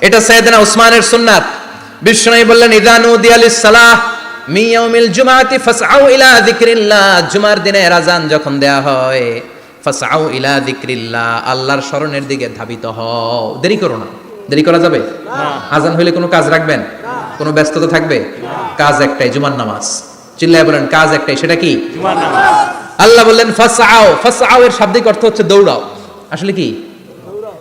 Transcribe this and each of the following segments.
এটা সৈয়দনা উসমানের সুন্নাত। বিষ্ণু বললেন ইদানু দিয়ালিস সালাহ মি ইয়াউমিল জুমাতি ফাসআউ ইলা যিকরিল্লাহ। জুমার দিনে আজান যখন দেয়া হয় ফাসআউ ইলা যিকরিল্লাহ আল্লাহর স্মরণের দিকে ধাবিত হও। দেরি করো না। দেরি করা যাবে? না। আজান হইলে কোনো কাজ রাখবেন? কোনো ব্যস্ততা থাকবে? কাজ একটাই জুমার নামাজ। চিল্লায় বলেন কাজ একটাই সেটা কি? জুমার নামাজ। আল্লাহ বললেন ফাসআও ফাসআও এর শাব্দিক অর্থ হচ্ছে দৌড়াও। আসলে কি?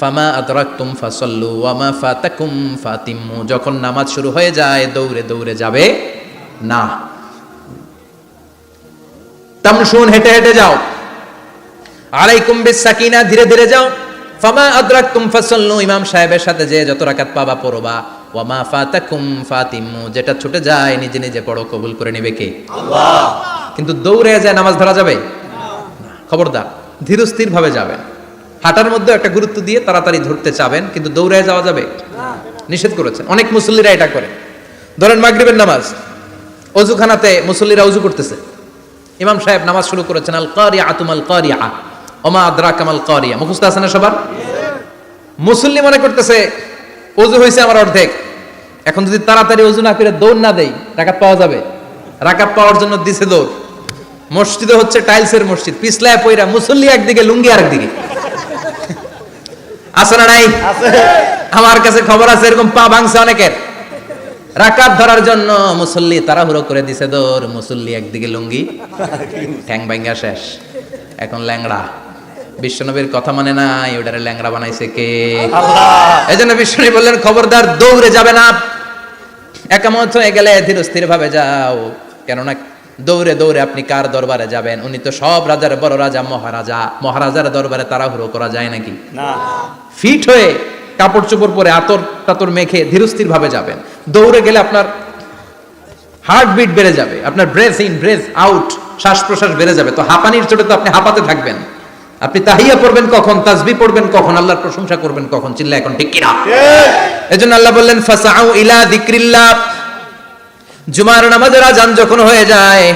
ফামা আদরাকতুম ফাসাল্লু ওয়ামা ফাতাকুম ফাতিম্মু যখন নামাজ শুরু হয়ে যায় দৌড়ে দৌড়ে যাবে না। তামশুন হেঁটে হেঁটে যাও। আলাইকুম বিসাকিনা ধীরে ধীরে যাও। ফামা আদরাকতুম ফাসাল্লু ইমাম সাহেবের সাথে যে যত রাকাত পাবা পড়বা। ওয়ামা ফাতাকুম ফাতিম্মু যেটা ছুটে যায় নিজে নিজে পড়ো কবুল করে নেবে কে? আল্লাহ। কিন্তু দৌড়ে যায় নামাজ ধরা যাবে? খবরদার ধীরস্থির ভাবে যাবেন হাঁটার মধ্যে একটা গুরুত্ব দিয়ে তাড়াতাড়ি ধরতে চাবেন, কিন্তু দৌড়ায় যাওয়া যাবে? নিষেধ করেছেন। অনেক মুসল্লিরা এটা করে। ধরেন মাগরিবের নামাজ অজুখানাতে মুসল্লিরা অজু করতেছে। ইমাম সাহেব নামাজ শুরু করেছেন আল কারিয়া আতুমাল কারিয়া ওমা আদ্রা কামাল কারিয়া। মুখস্থ আছে না সবার? মুসল্লি মনে করতেছে অজু হয়েছে আমার অর্ধেক। এখন যদি তাড়াতাড়ি অজু না করে দৌড় না দেই, রাকাত পাওয়া যাবে? রাকাত পাওয়ার জন্য দিছে দৌড়। মসজিদে হচ্ছে টাইলসের মসজিদ। পিছলায় পয়রা মুসল্লি একদিকে, লুঙ্গি আরেকদিকে। আছে না নাই? আমার কাছে খবর আছে এরকম পা ভাঙছে অনেকের। রাকাত ধরার জন্য মুসল্লি তাড়াহুড়ো করে দিছে দৌড় মুসল্লি একদিকে লুঙ্গি ঠ্যাং ভাঙ্গা শেষ। এখন ল্যাংড়া। বিশ্বনবীর কথা মানে নাই ওটারে ল্যাংড়া বানাইছে কে? এই জন্য বিশ্বনবী বললেন খবরদার দৌড়ে যাবে না। একামত হয়ে গেলে ধীর স্থির ভাবে যাও। কেননা দৌড়ে দৌড়ে আপনি কার দরবারে যাবেন? উনি তো সব রাজার বড় রাজা মহারাজা। মহারাজার দরবারে তাড়াহুড়ো করা যায় নাকি? না। ফিট হয়ে কাপড় চোপড় পরে আতর টাতর মেখে ধীরস্থির ভাবে যাবেন। দৌড়ে গেলে আপনার হার্টবিট বেড়ে যাবে আপনার ব্রেথ ইন ব্রেথ আউট শ্বাস প্রশ্বাস বেড়ে যাবে। তো হাঁপানির চোটে তো আপনি হাঁপাতে থাকবেন। আপনি তাহিয়া পড়বেন কখন তাসবি পড়বেন কখন আল্লাহর প্রশংসা করবেন কখন চিল্লা এখন ঠিক কিনা? এজন্য আল্লাহ বললেন ফাসাউ ইলা যিকরিল্লাহ। জুমার নামাজের আজান যখন হয়ে যায়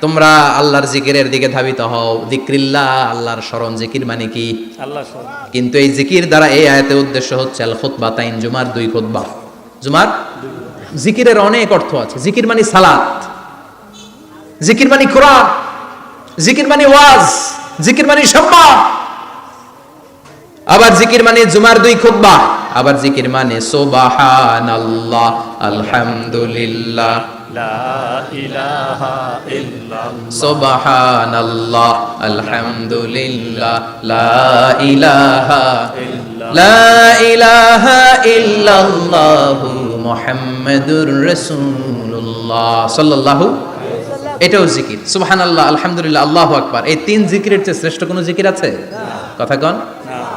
তোমরা আল্লাহর জিকিরের দিকে ধাবিত হও। যিকরিল্লাহ আল্লাহর স্মরণ। জিকির মানে কি? আল্লাহ কিন্তু এই জিকির দ্বারা এই আয়াতের উদ্দেশ্য হচ্ছে আল খুতবা তাইন জুমার দুই খুতবা। জুমার জিকিরের অনেক অর্থ আছে। জিকির মানে সালাত। জিকির মানে কোরআন। জিকির মানে ওয়াজ। জিকির মানে সম্মান। আবার জিকির মানে জুমার দুই খুতবা। আবার জিকির মানে সুবহানাল্লাহ আলহামদুলিল্লাহ। লা ইলাহা ইল্লাল্লাহ। সুবহানাল্লাহ আলহামদুলিল্লাহ। লা ইলাহা লা ইলাহা ইল্লাল্লাহু মুহাম্মাদুর রাসূলুল্লাহ সাল্লাল্লাহু এটাও জিকির। সুবহানাল্লাহ আলহামদুলিল্লাহ আল্লাহু আকবার। এই তিন জিকিরের চেয়ে শ্রেষ্ঠ কোনো জিকির আছে? কথা কন।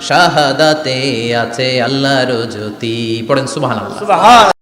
শাহাদাতে আছে আল্লাহর জ্যোতি। পড়েন সুবহানাল্লাহ। সুবহান।